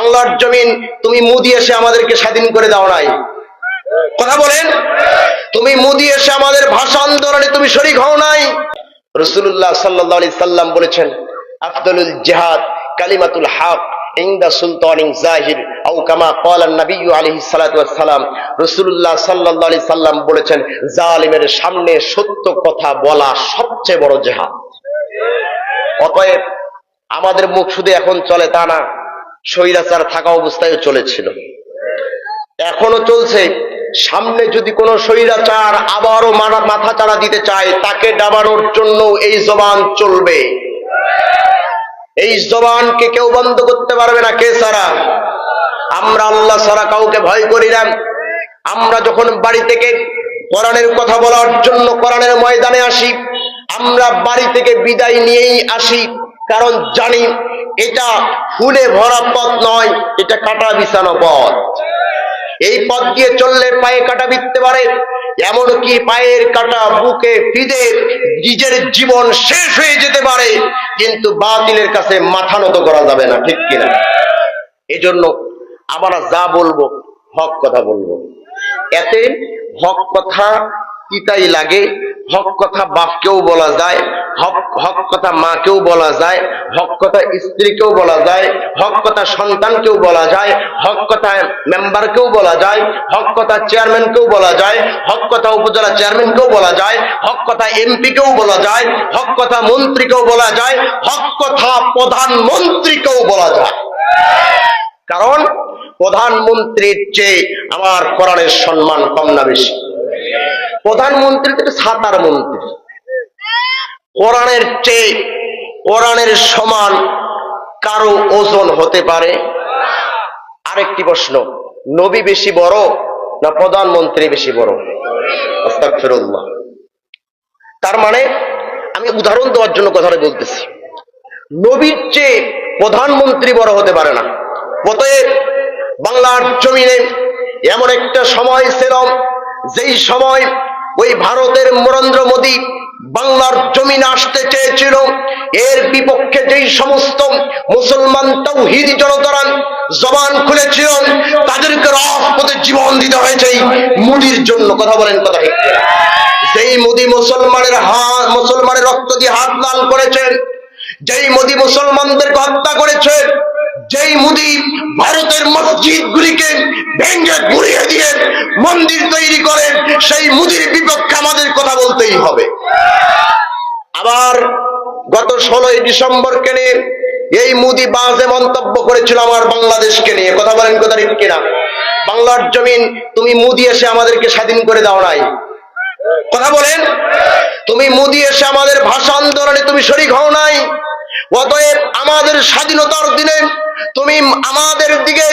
বাংলার জমিন তুমি মুদি এসে আমাদেরকে স্বাধীন করে দাও নাই। কথা বলেন? তুমি মুদি এসে আমাদের ভাষা আন্দোলনে তুমি শরিক হও নাই। রসুল্লাহ সাল্লাহ সাল্লাম বলেছেন, আফদলুল জেহাদ কালিমাতুল হক ইংদা সুলতানিং জাহির আমাদের মুখ শুধু এখন চলে তা না স্বৈরাচার থাকা অবস্থায় চলেছিল। এখনও চলছে। সামনে যদি কোনো স্বৈরাচার আবারও মারা মাথা চাড়া দিতে চায়, তাকে ডাবানোর জন্য এই জবান চলবে। এই জবানকে কেউ বন্ধ করতে পারবে না, কে সারা আমরা আল্লাহ সারা কাউকে ভয় করি না। আমরা যখন বাড়ি থেকে কোরআনের কথা বলার জন্য কোরআনের ময়দানে আসি, আমরা বাড়ি থেকে বিদায় নিয়েই আসি, কারণ জানি এটা ফুলে ভরা পথ নয়, এটা কাটা বিছানো পথ। এই পথ দিয়ে চললে পায়ে কাটা বিততে পারে, এমনকি পায়ের কাটা বুকে ফিদে নিজের জীবন শেষ হয়ে যেতে পারে, কিন্তু বাতিলের কাছে মাথা নত করা যাবে না, ঠিক কিনা? এই জন্য আমরা যা বলব, হক কথা বলব। এতে হক কথা কিতাই লাগে হক কথা বাপকেও বলা যায় হক হক কথা মাকেও বলা যায় হক কথা স্ত্রীকেও বলা যায় হক কথা সন্তানকেও বলা যায় হক কথা মেম্বারকেও বলা যায় হক কথা চেয়ারম্যানকেও বলা যায় হক কথা উপজেলা চেয়ারম্যানকেও বলা যায় হক কথা এমপিকেও বলা যায় হক কথা মন্ত্রীকেও বলা যায় হক কথা প্রধানমন্ত্রীকেও বলা যায় কারণ প্রধানমন্ত্রীর চেয়ে আমার কোরআনের সম্মান কম না বেশি প্রধানমন্ত্রী তো সাতার মন্ত্রী। কোরআনের চেয়ে কোরআনের সমান কারও ওজন হতে পারে? আরেকটি প্রশ্ন, নবী বেশি বড় না প্রধানমন্ত্রী বেশি বড়? তার মানে আমি উদাহরণ দেওয়ার জন্য কথাটা বলতেছি। নবীর চেয়ে প্রধানমন্ত্রী বড় হতে পারে না। অতএব বাংলার জমিনে এমন একটা সময় ছিল, যেই সময় ওই ভারতের নরেন্দ্র মোদী বাংলার জমিন আসতে চেয়েছিল। এর বিপক্ষে যেই সমস্ত মুসলমান তৌহিদি জনতারা জবান খুলেছিল, তাদেরকে রাজপথে জীবন দিতে হয়েছে। মুদির জন্য কথা বলেন কথা যেই মোদী মুসলমানের হাত মুসলমানের রক্ত দিয়ে হাত লাল করেছেন যেই মোদী মুসলমানদেরকে হত্যা করেছে, যেই মোদী ভারতের মসজিদ গুলিকে ভেঙ্গে গুড়িয়ে দিয়ে মন্দির তৈরি করেন সেই মুদির কথা বলতেই হবে। আবার গত ষোলোই ডিসেম্বরকে নিয়ে এই মুদি বাজে মন্তব্য করেছিল আমার বাংলাদেশকে নিয়ে। কথা বলেন কথা ঠিক কিনা? বাংলার জমিন তুমি মুদি এসে আমাদেরকে স্বাধীন করে দাও নাই। কথা বলেন? তুমি মুদি এসে আমাদের ভাষা আন্দোলনে তুমি শরিক হও নাই। অতএব আমাদের স্বাধীনতার দিনে তুমি আমাদের দিকে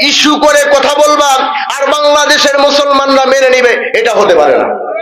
ইস্যু করে কথা বলবা আর বাংলাদেশের মুসলমানরা মেনে নিবে, এটা হতে পারে না।